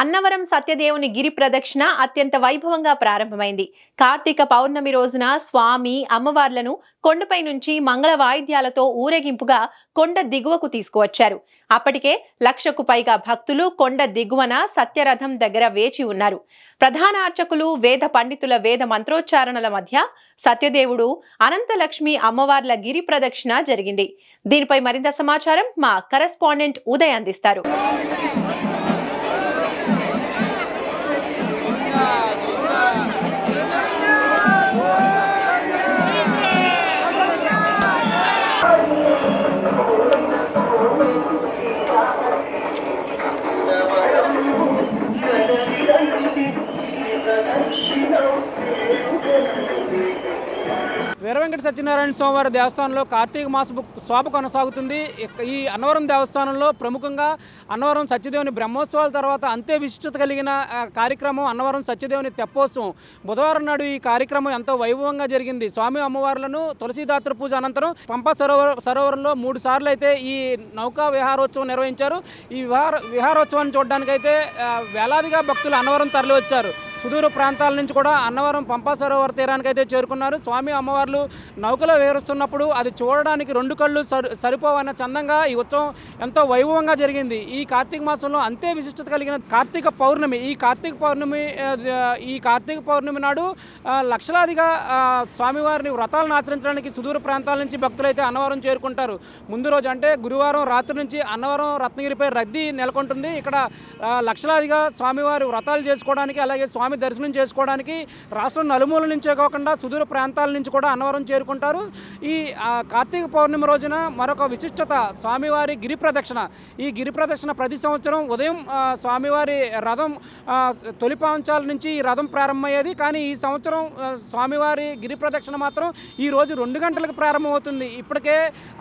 అన్నవరం సత్యదేవుని గిరి ప్రదక్షిణ అత్యంత వైభవంగా ప్రారంభమైంది. కార్తీక పౌర్ణమి రోజున స్వామి అమ్మవార్లను కొండపై నుంచి మంగళ వాయిద్యాలతో ఊరేగింపుగా కొండ దిగువకు తీసుకువచ్చారు. అప్పటికే లక్షకు పైగా భక్తులు కొండ దిగువన సత్యరథం దగ్గర వేచి ఉన్నారు. ప్రధాన అర్చకులు వేద పండితుల వేద మంత్రోచ్చారణల మధ్య సత్యదేవుడు అనంతలక్ష్మి అమ్మవార్ల గిరి ప్రదక్షిణ జరిగింది. దీనిపై మరింత సమాచారం మా కరెస్పాండెంట్ ఉదయ్ అందిస్తారు. వీరవెంకట సత్యనారాయణ స్వామివారి దేవస్థానంలో కార్తీక మాస శోభ కొనసాగుతుంది. ఈ అన్నవరం దేవస్థానంలో ప్రముఖంగా అన్నవరం సత్యదేవుని బ్రహ్మోత్సవాల తర్వాత అంతే విశిష్టత కలిగిన కార్యక్రమం అన్నవరం సత్యదేవుని తెప్పోత్సవం. బుధవారం నాడు ఈ కార్యక్రమం ఎంతో వైభవంగా జరిగింది. స్వామి అమ్మవార్లను తులసీదాత్ర పూజ అనంతరం పంప సరోవర సరోవరంలో మూడు సార్లు అయితే ఈ నౌకా విహారోత్సవం నిర్వహించారు. ఈ విహార విహారోత్సవాన్ని చూడడానికైతే వేలాదిగా భక్తులు అన్నవరం తరలి వచ్చారు సుదూర ప్రాంతాల నుంచి కూడా అన్నవరం పంపా సరోవర తీరానికి అయితే చేరుకున్నారు. స్వామి అమ్మవార్లు నౌకలో వేరుస్తున్నప్పుడు అది చూడడానికి రెండు కళ్ళు సరి సరిపోవన్న చందంగా ఈ ఉత్సవం ఎంతో వైభవంగా జరిగింది. ఈ కార్తీక మాసంలో అంతే విశిష్టత కలిగిన కార్తీక పౌర్ణమి ఈ కార్తీక పౌర్ణమి ఈ కార్తీక పౌర్ణమి నాడు లక్షలాదిగా స్వామివారిని వ్రతాలను ఆచరించడానికి సుదూర ప్రాంతాల నుంచి భక్తులు అయితే అన్నవరం చేరుకుంటారు. ముందు రోజు అంటే గురువారం రాత్రి నుంచి అన్నవరం రత్నగిరిపై రద్దీ నెలకొంటుంది. ఇక్కడ లక్షలాదిగా స్వామివారి వ్రతాలు చేసుకోవడానికి అలాగే స్వామి దర్శనం చేసుకోవడానికి రాష్ట్రం నలుమూల నుంచే కాకుండా సుదూర ప్రాంతాల నుంచి కూడా అన్నవరం చేరుకుంటారు. ఈ కార్తీక పౌర్ణమి రోజున మరొక విశిష్టత స్వామివారి గిరి ప్రదక్షిణ. ఈ గిరి ప్రదక్షిణ ప్రతి సంవత్సరం ఉదయం స్వామివారి రథం ఆ, తొలి పాంచాల నుంచి ఈ రథం ప్రారంభమయ్యేది. కానీ ఈ సంవత్సరం స్వామివారి గిరి ప్రదక్షిణ మాత్రం ఈ రోజు రెండు గంటలకు ప్రారంభమవుతుంది. ఇప్పటికే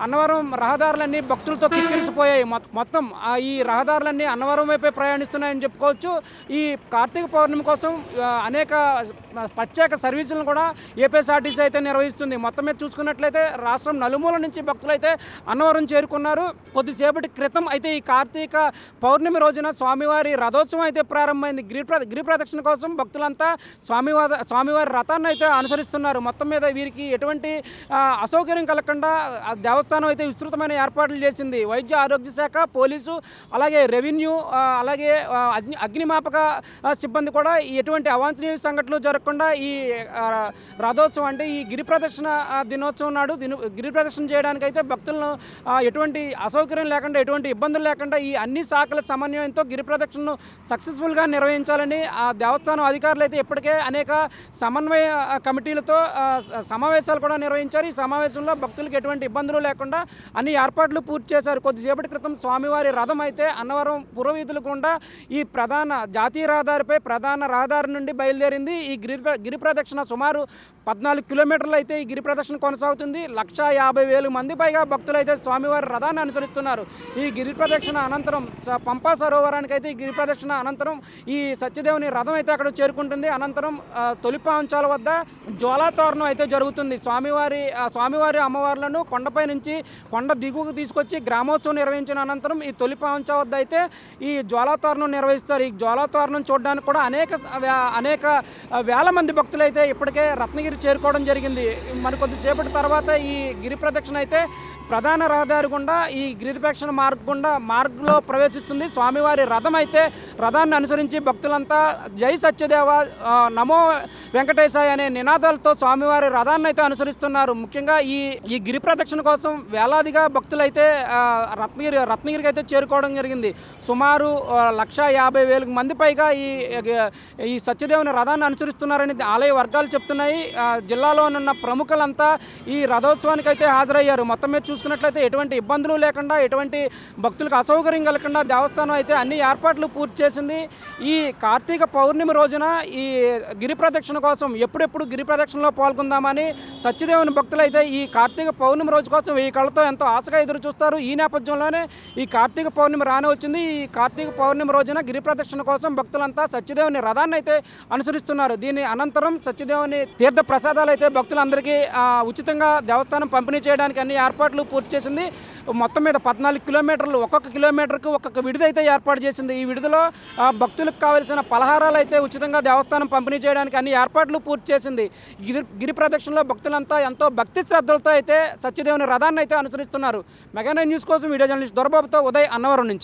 అన్నవరం రహదారులన్నీ భక్తులతో కిక్కిరిసిపోయాయి. మొత్తం ఈ రహదారులన్నీ అన్నవరం వైపే ప్రయాణిస్తున్నాయని చెప్పుకోవచ్చు. ఈ కార్తీక పౌర్ణమి కోసం అనేక ప్రత్యేక సర్వీసులను కూడా ఏపీఎస్ఆర్టీసీ అయితే నిర్వహిస్తుంది. మొత్తం మీద చూసుకున్నట్లయితే రాష్ట్రం నలుమూల నుంచి భక్తులు అయితే అన్నవరం చేరుకున్నారు. కొద్దిసేపటి క్రితం అయితే ఈ కార్తీక పౌర్ణమి రోజున స్వామివారి రథోత్సవం అయితే ప్రారంభమైంది. గిరి ప్ర గిరి ప్రదక్షిణ కోసం భక్తులంతా స్వామివారి స్వామివారి రథాన్ని అయితే అనుసరిస్తున్నారు. మొత్తం మీద వీరికి ఎటువంటి అసౌకర్యం కలగకుండా ఆ దేవస్థానం అయితే విస్తృతమైన ఏర్పాట్లు చేసింది. వైద్య ఆరోగ్య శాఖ పోలీసు అలాగే రెవెన్యూ అలాగే అగ్ని అగ్నిమాపక సిబ్బంది కూడా ఈ ఎటువంటి అవాంఛనీయ సంఘటనలు జరగకుండా ఈ రథోత్సవం అంటే ఈ గిరి ప్రదర్శన దినోత్సవం నాడు దిను గిరి ప్రదర్శన చేయడానికి అయితే భక్తులను ఎటువంటి అసౌకర్యం లేకుండా ఎటువంటి ఇబ్బందులు లేకుండా ఈ అన్ని శాఖల సమన్వయంతో గిరి ప్రదక్షిణను సక్సెస్ఫుల్గా నిర్వహించాలని ఆ దేవస్థానం అధికారులు అయితే ఇప్పటికే అనేక సమన్వయ కమిటీలతో సమావేశాలు కూడా నిర్వహించారు. ఈ సమావేశంలో భక్తులకు ఎటువంటి ఇబ్బందులు లేకుండా అన్ని ఏర్పాట్లు పూర్తి చేశారు. కొద్దిసేపటి క్రితం స్వామివారి రథం అయితే అన్నవరం పురవీధుల గుండా ఈ ప్రధాన జాతీయ రహదారిపై ప్రధాన రహదారి నుండి బయలుదేరింది. ఈ గిరి గిరి ప్రదక్షిణ సుమారు పద్నాలుగు కిలోమీటర్లు అయితే ఈ గిరి ప్రదక్షిణ కొనసాగుతుంది. లక్ష యాభై వేలు మంది పైగా భక్తులు అయితే స్వామివారి రథాన్ని అనుసరిస్తున్నారు. ఈ గిరి ప్రదక్షిణ అనంతరం పంపా సరోవరానికి అయితే ఈ గిరి ప్రదక్షిణ అనంతరం ఈ సత్యదేవుని రథం అయితే అక్కడ చేరుకుంటుంది. అనంతరం తొలిపా అంశాల వద్ద జ్వాలాతోరణం అయితే జరుగుతుంది. స్వామివారి ఆ స్వామివారి అమ్మవార్లను కొండపై నుంచి కొండ దిగువకు తీసుకొచ్చి గ్రామోత్సవం నిర్వహించిన అనంతరం ఈ తొలిపా పాంచ వద్ద అయితే ఈ జ్వాలాతోరణం నిర్వహిస్తారు. ఈ జ్వాలాతోరణం చూడడానికి కూడా అనేక అనేక వేల మంది భక్తులు అయితే ఇప్పటికే రత్నగిరి చేరుకోవడం జరిగింది. మరి కొద్దిసేపటి తర్వాత ఈ గిరి ప్రదక్షిణ అయితే ప్రధాన రహదారి గుండా ఈ గిరి ప్రదక్షిణ మార్గ గుండా మార్గంలో ప్రవేశిస్తుంది. స్వామివారి రథం అయితే రథాన్ని అనుసరించి భక్తులంతా జై సత్యదేవ నమో వెంకటేశాయ అనే నినాదాలతో స్వామివారి రథాన్ని అయితే అనుసరిస్తున్నారు. ముఖ్యంగా ఈ ఈ గిరి ప్రదక్షిణ కోసం వేలాదిగా భక్తులైతే రత్నగిరి రత్నగిరికి అయితే చేరుకోవడం జరిగింది. సుమారు లక్ష యాభై వేలకు మంది పైగా ఈ ఈ సత్యదేవుని రథాన్ని అనుసరిస్తున్నారని ఆలయ వర్గాలు చెప్తున్నాయి. జిల్లాలో ఉన్న ప్రముఖులంతా ఈ రథోత్సవానికి అయితే హాజరయ్యారు. మొత్తం మీద చూసుకున్నట్లయితే ఎటువంటి ఇబ్బందులు లేకుండా ఎటువంటి భక్తులకు అసౌకర్యం కలగకుండా దేవస్థానం అయితే అన్ని ఏర్పాట్లు పూర్తి చేసింది. ఈ కార్తీక పౌర్ణమి రోజున ఈ గిరి ప్రదక్షిణ కోసం ఎప్పుడెప్పుడు గిరి ప్రదక్షిణలో పాల్గొందామని సత్యదేవుని భక్తులు అయితే ఈ కార్తీక పౌర్ణమి రోజు కోసం ఈ కళతో ఎంతో ఆశగా ఎదురు చూస్తారు. ఈ నేపథ్యంలోనే ఈ కార్తీక పౌర్ణమి రాని వచ్చింది. ఈ కార్తీక పౌర్ణమి రోజున గిరి ప్రదక్షిణ కోసం భక్తులంతా సత్యదేవుని రథాన్ని అయితే అనుసరిస్తున్నారు. దీని అనంతరం సత్యదేవుని తీర్థ ప్రసాదాలు అయితే భక్తులందరికీ ఉచితంగా దేవస్థానం పంపిణీ చేయడానికి అన్ని ఏర్పాట్లు పూర్తి చేసింది. మొత్తం మీద పద్నాలుగు కిలోమీటర్లు ఒక్కొక్క కిలోమీటర్కు ఒక్కొక్క విడిది అయితే ఏర్పాటు చేసింది. ఈ విడుదల భక్తులకు కావలసిన పలహారాలు అయితే ఉచితంగా దేవస్థానం పంపిణీ చేయడానికి అన్ని ఏర్పాట్లు పూర్తి చేసింది. గిరి గిరి ప్రదక్షిణలో భక్తులంతా ఎంతో భక్తి శ్రద్ధలతో అయితే సత్యదేవుని రథాన్ని అయితే అనుసరిస్తున్నారు. మెగానైన్ న్యూస్ కోసం వీడియో జర్నలిస్ట్ దొరబాబుతో ఉదయ్ అన్నవరం నుంచి.